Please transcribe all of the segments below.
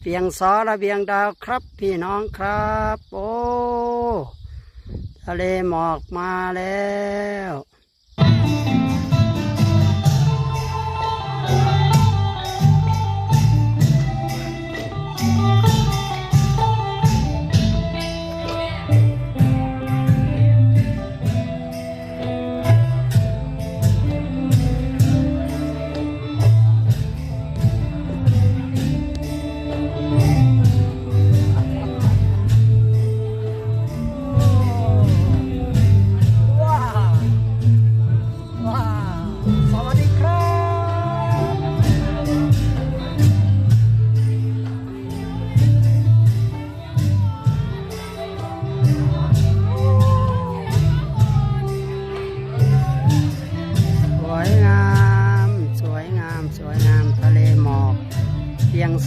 เพียงซอระเบียงดาวครับพี่น้องครับ โอ้ ทะเลหมอกมาแล้ว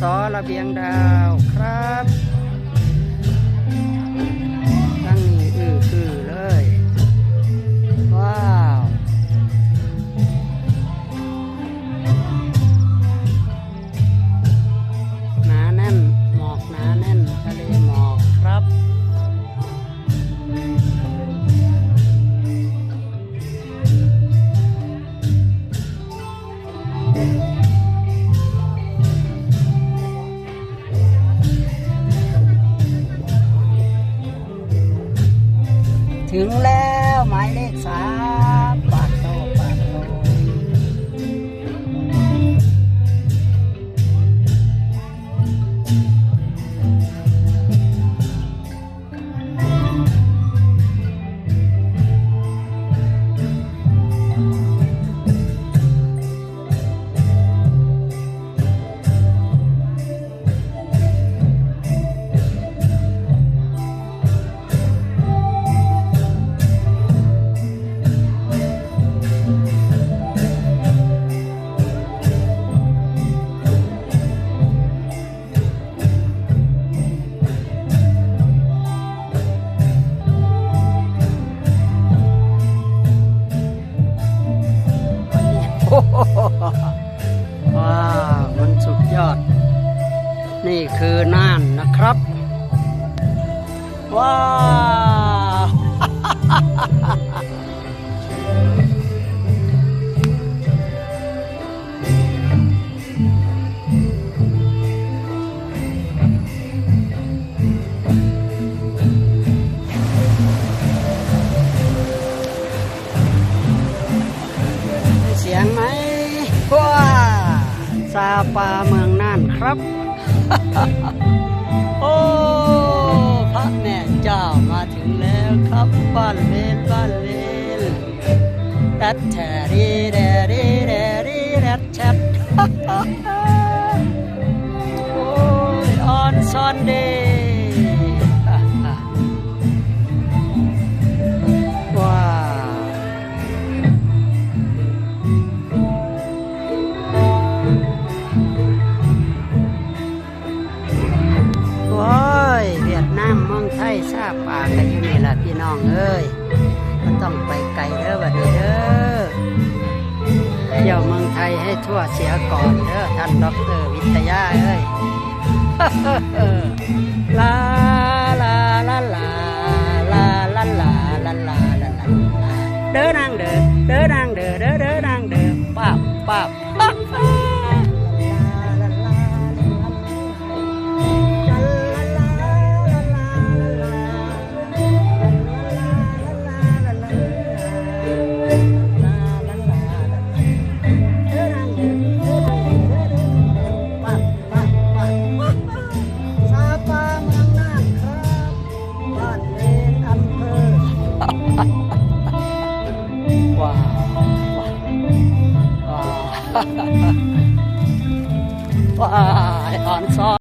เพียงซอระเบียงดาวครับ ถึงแล้วหมายเลขสา อด นี่คือน่านนะครับ ว้าว ซาปาเมืองน่านครับ โอ้พระแม่เจ้ามาถึงแล้วครับบ้านเลนบ้านเลนดัดแทรีแดรีแดรีแรดแชทโอ้ยออนซอนเดย์ ราบปากันอยู่นี่ล่ะพี่น้องเอ้ยมันต้องไปไกลเด้อบัดนี้เด้อเที่ยวเมืองไทยให้ทั่วเสียก่อนเด้อท่านดอกเตอรวิทยาเอ้ยลาลาลาลาลาลาลาลาลาลาลาเด้อนางเด้อเด้อนางเด้อเด้อเด้อนางเด้อป้าบป้า ว้าอ่อนซอ